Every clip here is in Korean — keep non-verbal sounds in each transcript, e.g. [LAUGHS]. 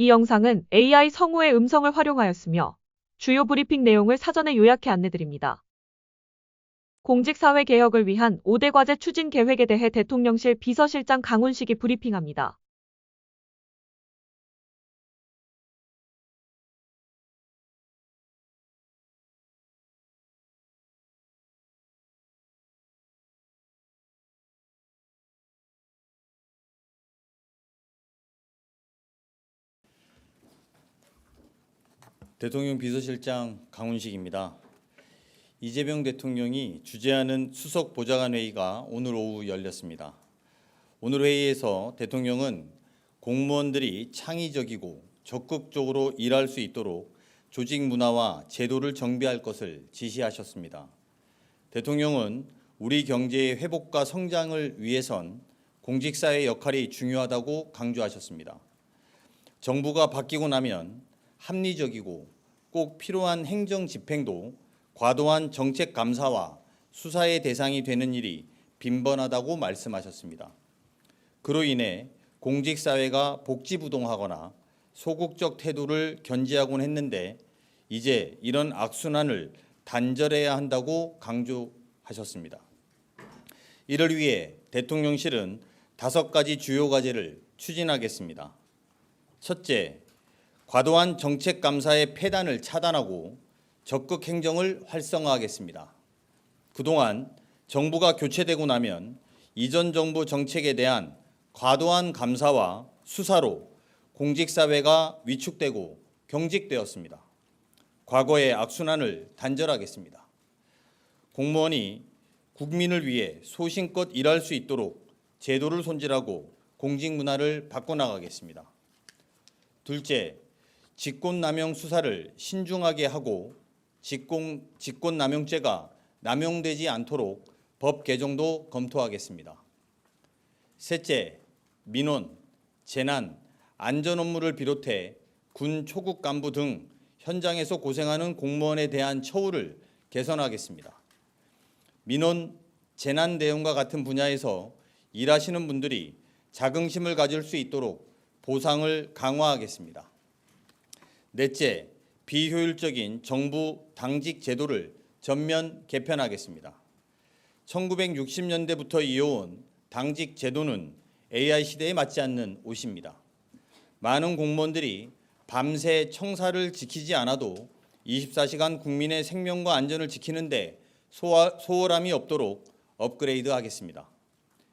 이 영상은 AI 성우의 음성을 활용하였으며 주요 브리핑 내용을 사전에 요약해 안내드립니다. 공직사회 개혁을 위한 5대 과제 추진 계획에 대해 대통령실 비서실장 강훈식이 브리핑합니다. 대통령 비서실장 강훈식입니다. 이재명 대통령이 주재하는 수석 보좌관 회의가 오늘 오후 열렸습니다. 오늘 회의에서 대통령은 공무원들이 창의적이고 적극적으로 일할 수 있도록 조직 문화와 제도를 정비할 것을 지시하셨습니다. 대통령은 우리 경제의 회복과 성장을 위해선 공직사회의 역할이 중요하다고 강조하셨습니다. 정부가 바뀌고 나면 합리적이고 꼭 필요한 행정 집행도 과도한 정책 감사와 수사의 대상이 되는 일이 빈번하다고 말씀하셨습니다. 그로 인해 공직사회가 복지부동하거나 소극적 태도를 견지하곤 했는데 이제 이런 악순환을 단절해야 한다고 강조하셨습니다. 이를 위해 대통령실은 다섯 가지 주요 과제를 추진하겠습니다. 첫째, 과도한 정책 감사의 폐단을 차단하고 적극 행정을 활성화하겠습니다. 그동안 정부가 교체되고 나면 이전 정부 정책에 대한 과도한 감사와 수사로 공직사회가 위축되고 경직되었습니다. 과거의 악순환을 단절하겠습니다. 공무원이 국민을 위해 소신껏 일할 수 있도록 제도를 손질하고 공직 문화를 바꿔나가겠습니다. 둘째, 직권남용 수사를 신중하게 하고 직권, 직권남용죄가 남용되지 않도록 법 개정도 검토하겠습니다. 셋째, 민원, 재난, 안전 업무를 비롯해 군 초급 간부 등 현장에서 고생하는 공무원에 대한 처우를 개선하겠습니다. 민원, 재난 대응과 같은 분야에서 일하시는 분들이 자긍심을 가질 수 있도록 보상을 강화하겠습니다. 넷째, 비효율적인 정부 당직 제도를 전면 개편하겠습니다. 1960년대부터 이어온 당직 제도는 AI 시대에 맞지 않는 옷입니다. 많은 공무원들이 밤새 청사를 지키지 않아도 24시간 국민의 생명과 안전을 지키는데 소홀함이 없도록 업그레이드 하겠습니다.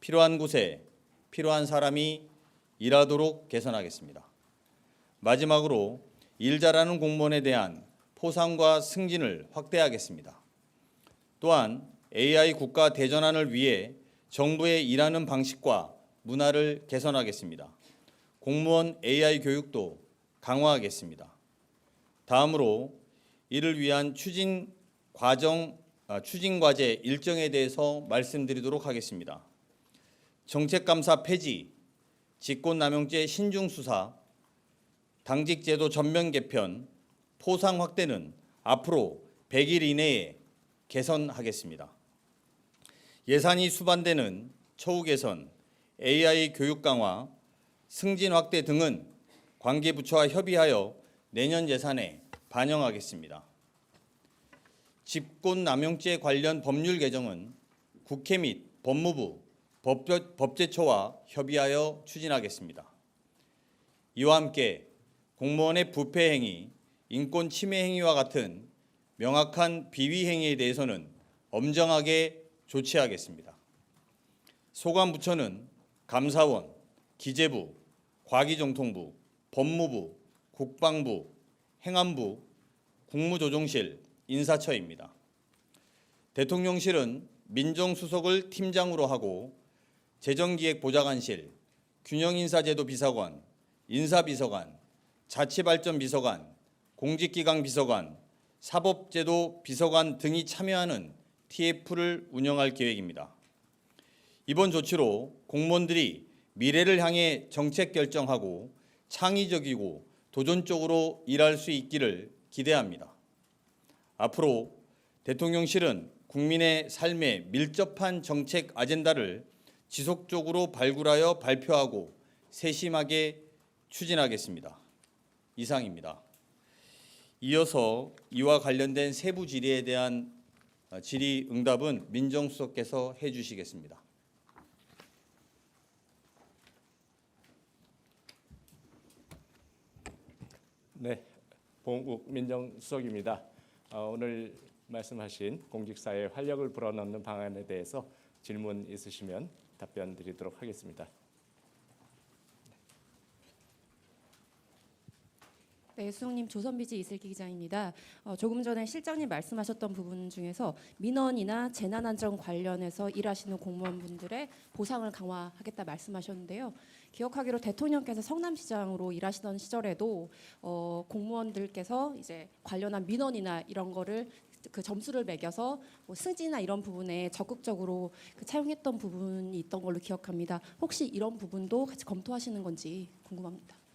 필요한 곳에 필요한 사람이 일하도록 개선하겠습니다. 마지막으로 일 잘하는 공무원에 대한 포상과 승진을 확대하겠습니다. 또한 AI 국가 대전환을 위해 정부의 일하는 방식과 문화를 개선하겠습니다. 공무원 AI 교육도 강화하겠습니다. 다음으로 이를 위한 추진 과정 아, 추진 과제 일정에 대해서 말씀드리도록 하겠습니다. 정책 감사 폐지, 직권남용죄 신중 수사, 당직 제도 전면 개편, 포상 확대는 앞으로 100일 이내에 개선하겠습니다. 예산이 수반되는 처우 개선, AI 교육 강화, 승진 확대 등은 관계부처와 협의하여 내년 예산에 반영하겠습니다. 직권남용죄 관련 법률 개정은 국회 및 법무부, 법제처와 협의하여 추진하겠습니다. 이와 함께 공무원의 부패 행위, 인권 침해 행위와 같은 명확한 비위 행위에 대해서는 엄정하게 조치하겠습니다. 소관부처는 감사원, 기재부, 과기정통부, 법무부, 국방부, 행안부, 국무조정실, 인사처입니다. 대통령실은 민정수석을 팀장으로 하고 재정기획보좌관실, 균형인사제도 비서관, 인사비서관, 자치발전 비서관, 공직기강 비서관, 사법제도 비서관 등이 참여하는 TF를 운영할 계획입니다. 이번 조치로 공무원들이 미래를 향해 정책 결정하고 창의적이고 도전적으로 일할 수 있기를 기대합니다. 앞으로 대통령실은 국민의 삶에 밀접한 정책 아젠다를 지속적으로 발굴하여 발표하고 세심하게 추진하겠습니다. 이상입니다. 이어서 이와 관련된 세부 질의에 대한 어, 질의 응답은 민정수석께서 해주시겠습니다. 네, 봉국 민정수석입니다. 어, 오늘 말씀하신 공직사회 활력을 불어넣는 방안에 대해서 질문 있으시면 답변 드리도록 하겠습니다. 네, 수석님 조선비지 이슬기 기자입니다. 어, 조금 전에 실장님 말씀하셨던 부분 중에서 민원이나 재난안전 관련해서 일하시는 공무원분들의 보상을 강화하겠다 말씀하셨는데요. 기억하기로 대통령께서 성남시장으로 일하시던 시절에도 어, 공무원들께서 이제 관련한 민원이나 이런 거를 그 점수를 매겨서 뭐 승진이나 이런 부분에 적극적으로 그 차용했던 부분이 있던 걸로 기억합니다. 혹시 이런 부분도 같이 검토하시는 건지 궁금합니다.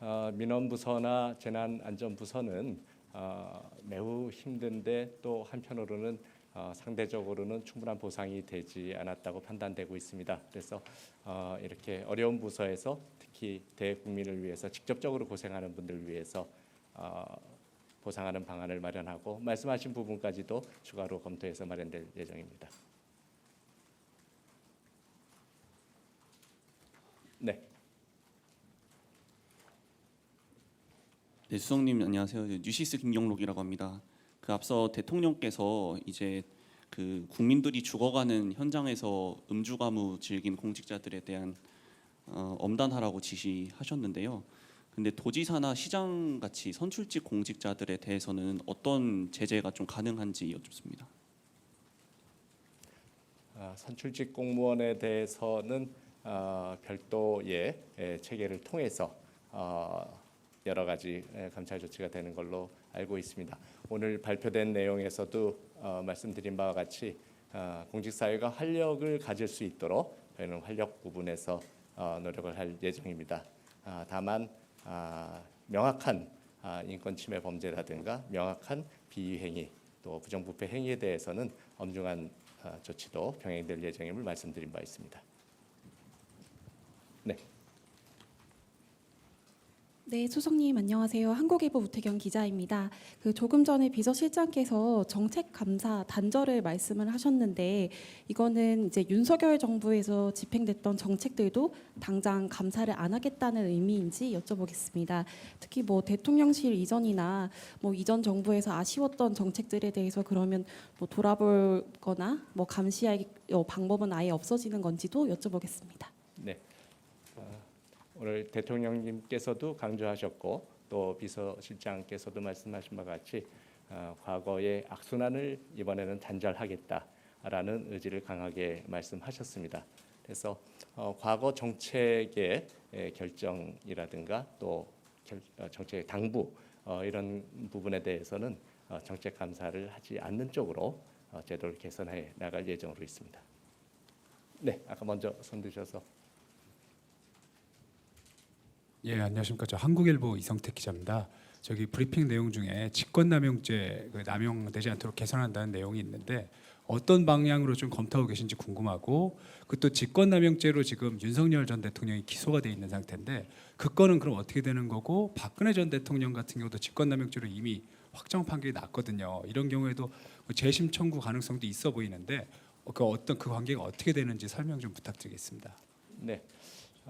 어, 민원부서나 재난안전부서는 어, 매우 힘든데 또 한편으로는 어, 상대적으로는 충분한 보상이 되지 않았다고 판단되고 있습니다. 그래서 어, 이렇게 어려운 부서에서 특히 대국민을 위해서 직접적으로 고생하는 분들을 위해서 어, 보상하는 방안을 마련하고 말씀하신 부분까지도 추가로 검토해서 마련될 예정입니다. 네. 네, 수석님 안녕하세요. 뉴시스 김경록이라고 합니다. 그 앞서 대통령께서 이제 그 국민들이 죽어가는 현장에서 음주가무 즐긴 공직자들에 대한 어, 엄단하라고 지시하셨는데요. 근데 도지사나 시장 같이 선출직 공직자들에 대해서는 어떤 제재가 좀 가능한지 여쭙습니다. 아, 선출직 공무원에 대해서는 어, 별도의 예, 체계를 통해서 어, 여러 가지 예, 감찰 조치가 되는 걸로 알고 있습니다. 오늘 발표된 내용에서도 어, 말씀드린 바와 같이 어, 공직사회가 활력을 가질 수 있도록 저희는 활력 부분에서 어, 노력을 할 예정입니다. 아, 다만 아, 명확한 아, 인권 침해 범죄라든가 명확한 비위 행위 또 부정부패 행위에 대해서는 엄중한 아, 조치도 병행될 예정임을 말씀드린 바 있습니다. 네. 네, 수석님 안녕하세요. 한국일보 우태경 기자입니다. 그 조금 전에 비서실장께서 정책 감사 단절을 말씀을 하셨는데 이거는 이제 윤석열 정부에서 집행됐던 정책들도 당장 감사를 안 하겠다는 의미인지 여쭤보겠습니다. 특히 뭐 대통령실 이전이나 뭐 이전 정부에서 아쉬웠던 정책들에 대해서 그러면 뭐 돌아볼거나 뭐 감시할 어, 방법은 아예 없어지는 건지도 여쭤보겠습니다. 오늘 대통령님께서도 강조하셨고 또 비서실장께서도 말씀하신 바와 같이 어, 과거의 악순환을 이번에는 단절하겠다라는 의지를 강하게 말씀하셨습니다. 그래서 어, 과거 정책의 에, 결정이라든가 또 결, 어, 정책 당부 어, 이런 부분에 대해서는 어, 정책 감사를 하지 않는 쪽으로 어, 제도를 개선해 나갈 예정으로 있습니다. 네, 아까 먼저 손 드셔서 예, 안녕하십니까. 저 한국일보 이성택 기자입니다. 저기 브리핑 내용 중에 직권남용죄 그 남용되지 않도록 개선한다는 내용이 있는데 어떤 방향으로 좀 검토하고 계신지 궁금하고 그 또 직권남용죄로 지금 윤석열 전 대통령이 기소가 돼 있는 상태인데 그 건은 그럼 어떻게 되는 거고 박근혜 전 대통령 같은 경우도 직권남용죄로 이미 확정 판결이 났거든요. 이런 경우에도 그 재심 청구 가능성도 있어 보이는데 어, 그 어떤 그 관계가 어떻게 되는지 설명 좀 부탁드리겠습니다. 네,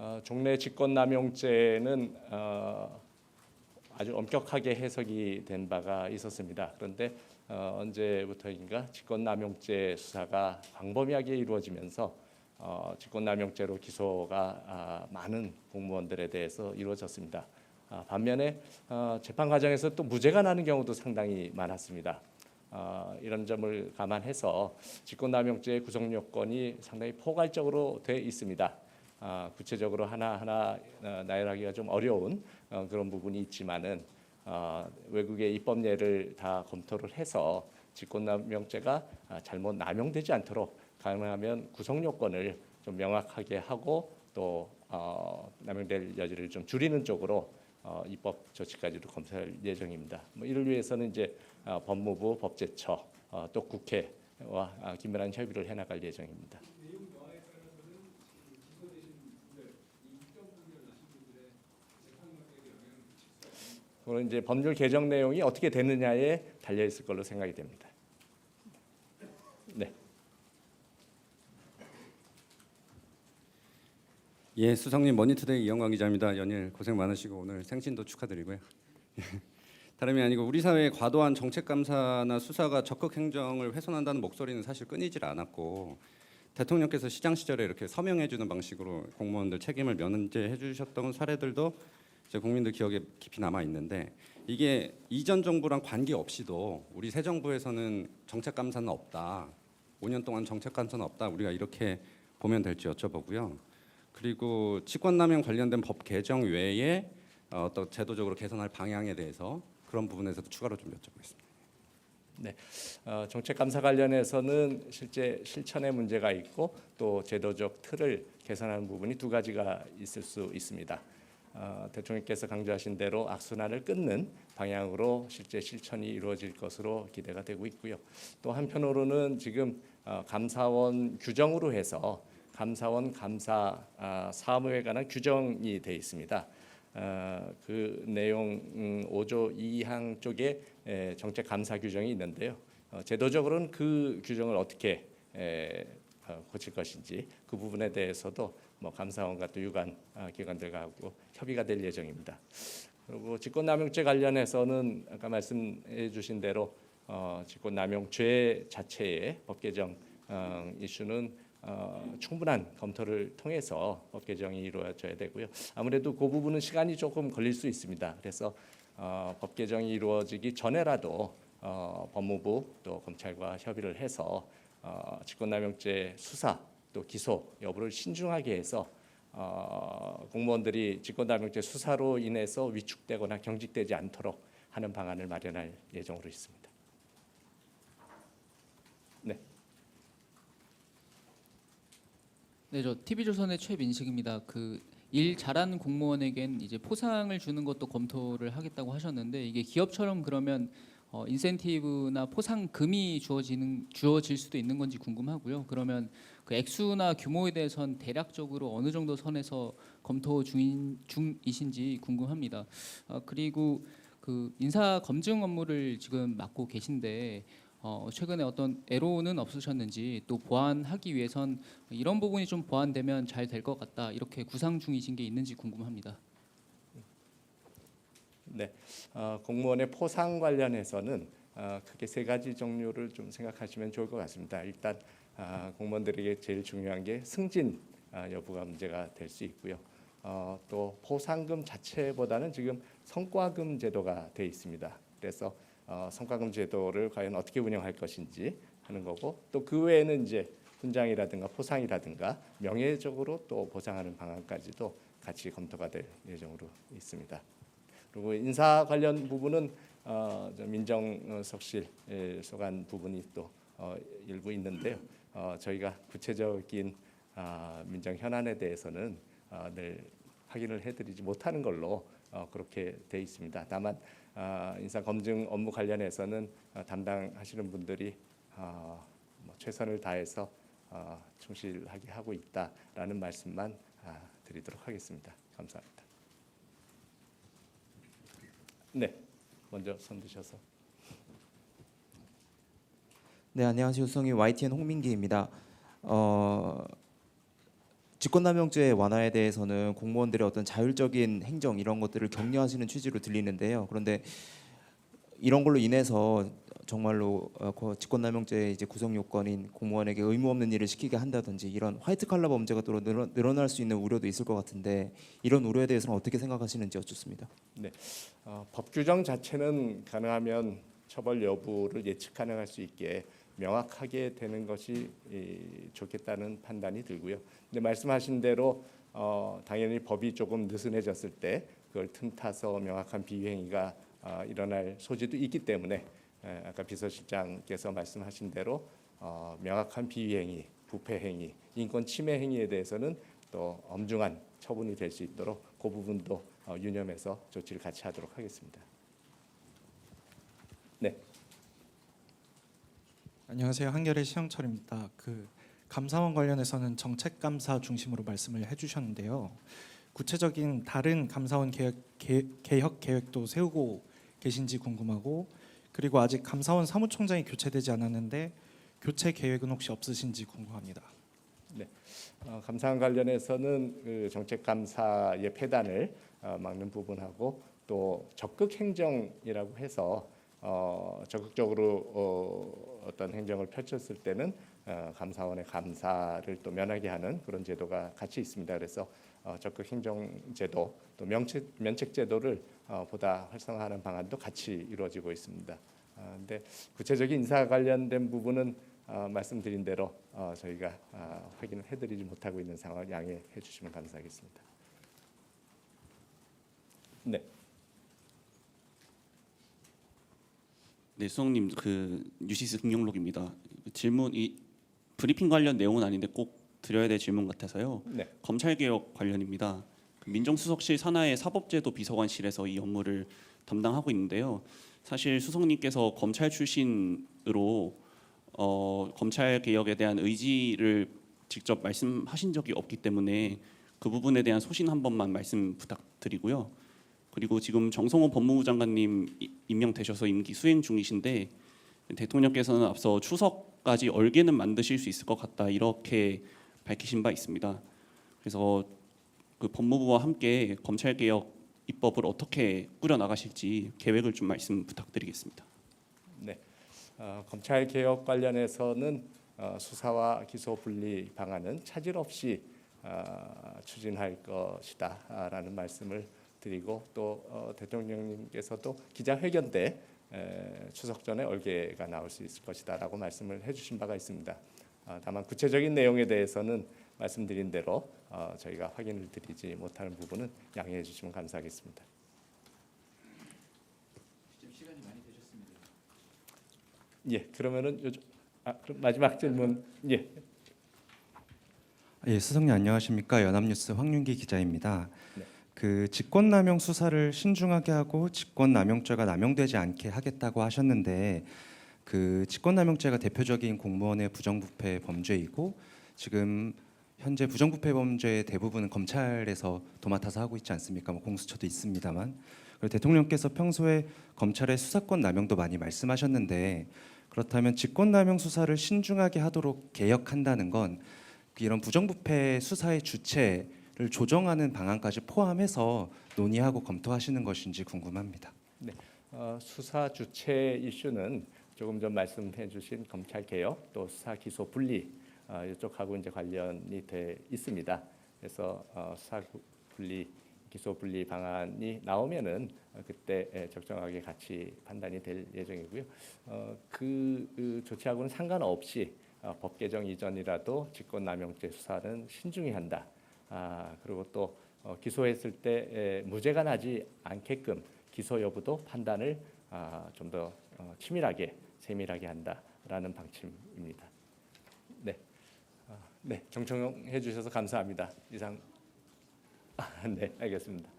어, 종래 직권남용죄는 어, 아주 엄격하게 해석이 된 바가 있었습니다. 그런데 어, 언제부터인가 직권남용죄 수사가 광범위하게 이루어지면서 어, 직권남용죄로 기소가 아, 많은 공무원들에 대해서 이루어졌습니다. 아, 반면에 어, 재판 과정에서 또 무죄가 나는 경우도 상당히 많았습니다. 어, 이런 점을 감안해서 직권남용죄의 구성 요건이 상당히 포괄적으로 돼 있습니다. 아, 구체적으로 하나하나 어, 나열하기가 좀 어려운 어, 그런 부분이 있지만은 어, 외국의 입법 예를 다 검토를 해서 직권남용죄가 아, 잘못 남용되지 않도록 가능하면 구성 요건을 좀 명확하게 하고 또 어, 남용될 여지를 좀 줄이는 쪽으로 어, 입법 조치까지도 검토할 예정입니다. 뭐 이를 위해서는 이제 어, 법무부, 법제처, 어, 또 국회와 아, 긴밀한 협의를 해나갈 예정입니다. 그런 이제 법률 개정 내용이 어떻게 되느냐에 달려 있을 걸로 생각이 됩니다. 네. 예, 수석님 머니투데이 이영광 기자입니다. 연일 고생 많으시고 오늘 생신도 축하드리고요. [LAUGHS] 다름이 아니고 우리 사회의 과도한 정책 감사나 수사가 적극 행정을 훼손한다는 목소리는 사실 끊이질 않았고 대통령께서 시장 시절에 이렇게 서명해 주는 방식으로 공무원들 책임을 면제해 주셨던 사례들도 이 제 국민들 기억에 깊이 남아 있는데 이게 이전 정부랑 관계 없이도 우리 새 정부에서는 정책 감사는 없다. 5년 동안 정책 감사는 없다. 우리가 이렇게 보면 될지 여쭤보고요. 그리고 직권남용 관련된 법 개정 외에 어, 어떤 제도적으로 개선할 방향에 대해서 그런 부분에서도 추가로 좀 여쭤보겠습니다. 어, 정책 감사 관련해서는 실제 실천에 문제가 있고 또 제도적 틀을 개선하는 부분이 두 가지가 있을 수 있습니다. 어, 대통령께서 강조하신 대로 악순환을 끊는 방향으로 실제 실천이 이루어질 것으로 기대가 되고 있고요. 또 한편으로는 지금 어, 감사원 규정으로 해서 감사원 감사 아, 사무에 관한 규정이 돼 있습니다. 어, 그 내용 음, 5조 2항 쪽에 에, 정책 감사 규정이 있는데요. 어, 제도적으로는 그 규정을 어떻게 고칠 것인지 그 부분에 대해서도 뭐 감사원과 또 유관 아, 기관들과 하고 협의가 될 예정입니다. 그리고 직권남용죄 관련해서는 아까 말씀해 주신 대로 어, 직권남용죄 자체의 법 개정 어, 이슈는 어, 충분한 검토를 통해서 법 개정이 이루어져야 되고요. 아무래도 그 부분은 시간이 조금 걸릴 수 있습니다. 그래서 어, 법 개정이 이루어지기 전에라도 어, 법무부 또 검찰과 협의를 해서 어, 직권남용죄 수사 또 기소 여부를 신중하게 해서 어, 공무원들이 직권남용죄 수사로 인해서 위축되거나 경직되지 않도록 하는 방안을 마련할 예정으로 있습니다. 네. 네, 저 TV조선의 최민식입니다. 그 일 잘하는 공무원에겐 이제 포상을 주는 것도 검토를 하겠다고 하셨는데 이게 기업처럼 그러면 어, 인센티브나 포상금이 주어지는 주어질 수도 있는 건지 궁금하고요. 그러면 그 액수나 규모에 대해선 대략적으로 어느 정도 선에서 검토 중인 중이신지 궁금합니다. 어, 그리고 그 인사 검증 업무를 지금 맡고 계신데 어, 최근에 어떤 애로는 없으셨는지 또 보완하기 위해선 이런 부분이 좀 보완되면 잘 될 것 같다 이렇게 구상 중이신 게 있는지 궁금합니다. 네, 어, 공무원의 포상 관련해서는 어, 크게 세 가지 종류를 좀 생각하시면 좋을 것 같습니다. 일단 아, 공무원들에게 제일 중요한 게 승진 아, 여부가 문제가 될 수 있고요. 어, 또 포상금 자체보다는 지금 성과금 제도가 돼 있습니다. 그래서 어, 성과금 제도를 과연 어떻게 운영할 것인지 하는 거고 또 그 외에는 이제 훈장이라든가 포상이라든가 명예적으로 또 보상하는 방안까지도 같이 검토가 될 예정으로 있습니다. 그리고 인사 관련 부분은 어, 저 민정석실 소관 부분이 또 어, 일부 있는데요. 어, 저희가 구체적인 아, 민정 현안에 대해서는 어, 늘 확인을 해드리지 못하는 걸로 어, 그렇게 돼 있습니다. 다만 아, 인사 검증 업무 관련해서는 어, 담당하시는 분들이 어, 뭐 최선을 다해서 어, 충실하게 하고 있다라는 말씀만 아, 드리도록 하겠습니다. 감사합니다. 네, 먼저 손 드셔서. 네, 안녕하세요. 수성이 YTN 홍민기입니다. 어, 직권남용죄 완화에 대해서는 공무원들의 어떤 자율적인 행정 이런 것들을 격려하시는 취지로 들리는데요. 그런데 이런 걸로 인해서 정말로 어, 그 직권남용죄 이제 구성 요건인 공무원에게 의무 없는 일을 시키게 한다든지 이런 화이트 칼라 범죄가 또 늘어, 늘어날 수 있는 우려도 있을 것 같은데 이런 우려에 대해서는 어떻게 생각하시는지 여쭙습니다. 어, 법 규정 자체는 가능하면 처벌 여부를 예측 가능할 수 있게 명확하게 되는 것이 이, 좋겠다는 판단이 들고요. 근데 말씀하신 대로 어, 당연히 법이 조금 느슨해졌을 때 그걸 틈타서 명확한 비행위가 어, 일어날 소지도 있기 때문에 에, 아까 비서실장께서 말씀하신 대로 어, 명확한 비행위, 부패 행위, 인권 침해 행위에 대해서는 또 엄중한 처분이 될 수 있도록 그 부분도 어, 유념해서 조치를 같이 하도록 하겠습니다. 네. 안녕하세요. 한겨레 시영철입니다. 그 감사원 관련해서는 정책 감사 중심으로 말씀을 해주셨는데요. 구체적인 다른 감사원 개혁, 개, 개혁 계획도 세우고 계신지 궁금하고 그리고 아직 감사원 사무총장이 교체되지 않았는데 교체 계획은 혹시 없으신지 궁금합니다. 어, 감사원 관련해서는 그 정책 감사의 폐단을 어, 막는 부분하고 또 적극 행정이라고 해서 어, 적극적으로 어, 어떤 행정을 펼쳤을 때는 어, 감사원의 감사를 또 면하게 하는 그런 제도가 같이 있습니다. 그래서 어, 적극 행정 제도 또 면책 면책 제도를 어, 보다 활성화하는 방안도 같이 이루어지고 있습니다. 아, 근데 구체적인 인사 관련된 부분은 어, 말씀드린 대로 어, 저희가 어, 확인을 해드리지 못하고 있는 상황 양해해 주시면 감사하겠습니다. 네, 네, 수석님 그 뉴시스 김경록입니다. 그 질문 이 브리핑 관련 내용은 아닌데 꼭 드려야 될 질문 같아서요. 네. 검찰 개혁 관련입니다. 그 민정수석실 산하의 사법제도 비서관실에서 이 업무를 담당하고 있는데요. 사실 수석님께서 검찰 출신으로 어, 검찰 개혁에 대한 의지를 직접 말씀하신 적이 없기 때문에 그 부분에 대한 소신 한 번만 말씀 부탁드리고요. 그리고 지금 정성호 법무부 장관님 이- 임명되셔서 임기 수행 중이신데 대통령께서는 앞서 추석까지 얼개는 만드실 수 있을 것 같다 이렇게 밝히신 바 있습니다. 그래서 그 법무부와 함께 검찰 개혁 입법을 어떻게 꾸려 나가실지 계획을 좀 말씀 부탁드리겠습니다. 네. 어, 검찰 개혁 관련해서는 어, 수사와 기소 분리 방안은 차질 없이 어, 추진할 것이다라는 말씀을 드리고 또 어, 대통령님께서도 기자회견 때 에, 추석 전에 얼개가 나올 수 있을 것이다라고 말씀을 해주신 바가 있습니다. 아, 다만 구체적인 내용에 대해서는 말씀드린 대로 어, 저희가 확인을 드리지 못하는 부분은 양해해 주시면 감사하겠습니다. 예, 그러면은 요즘 아, 그럼 마지막 질문 예, 예, 수석님 안녕하십니까? 연합뉴스 황윤기 기자입니다. 네. 그 직권남용 수사를 신중하게 하고 직권남용죄가 남용되지 않게 하겠다고 하셨는데 그 직권남용죄가 대표적인 공무원의 부정부패 범죄이고 지금 현재 부정부패 범죄의 대부분은 검찰에서 도맡아서 하고 있지 않습니까? 뭐 공수처도 있습니다만 그리고 대통령께서 평소에 검찰의 수사권 남용도 많이 말씀하셨는데 그렇다면 직권남용 수사를 신중하게 하도록 개혁한다는 건 이런 부정부패 수사의 주체를 조정하는 방안까지 포함해서 논의하고 검토하시는 것인지 궁금합니다. 어, 수사 주체 이슈는 조금 전 말씀해 주신 검찰 개혁 또 수사 기소 분리 어, 이쪽하고 이제 관련이 돼 있습니다. 그래서 어, 수사 구- 분리 기소 분리 방안이 나오면은 어, 그때 에, 적정하게 같이 판단이 될 예정이고요. 어, 그, 그 조치하고는 상관없이 어, 법 개정 이전이라도 직권남용죄 수사는 신중히 한다. 아, 그리고 또 어, 기소했을 때 에, 무죄가 나지 않게끔 기소 여부도 판단을 아, 좀더 어, 치밀하게 세밀하게 한다라는 방침입니다. 네, 아, 네 정청해 주셔서 감사합니다. 이상 아, 네 알겠습니다.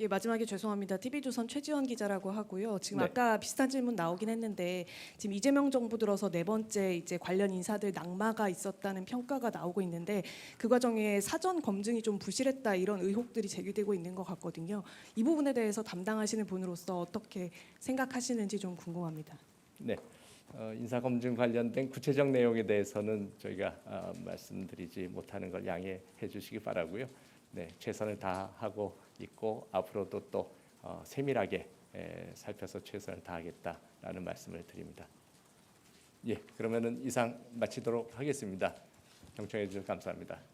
예, 마지막에 죄송합니다. TV조선 최지원 기자라고 하고요. 지금 네. 아까 비슷한 질문 나오긴 했는데 지금 이재명 정부 들어서 네 번째 이제 관련 인사들 낙마가 있었다는 평가가 나오고 있는데 그 과정에 사전 검증이 좀 부실했다 이런 의혹들이 제기되고 있는 것 같거든요. 이 부분에 대해서 담당하시는 분으로서 어떻게 생각하시는지 좀 궁금합니다. 네. 어, 인사 검증 관련된 구체적 내용에 대해서는 저희가 어, 말씀드리지 못하는 걸 양해해 주시기 바라고요. 네, 최선을 다하고 있고 앞으로도 또 어, 세밀하게 에, 살펴서 최선을 다하겠다라는 말씀을 드립니다. 예, 그러면은 이상 마치도록 하겠습니다. 경청해 주셔서 감사합니다.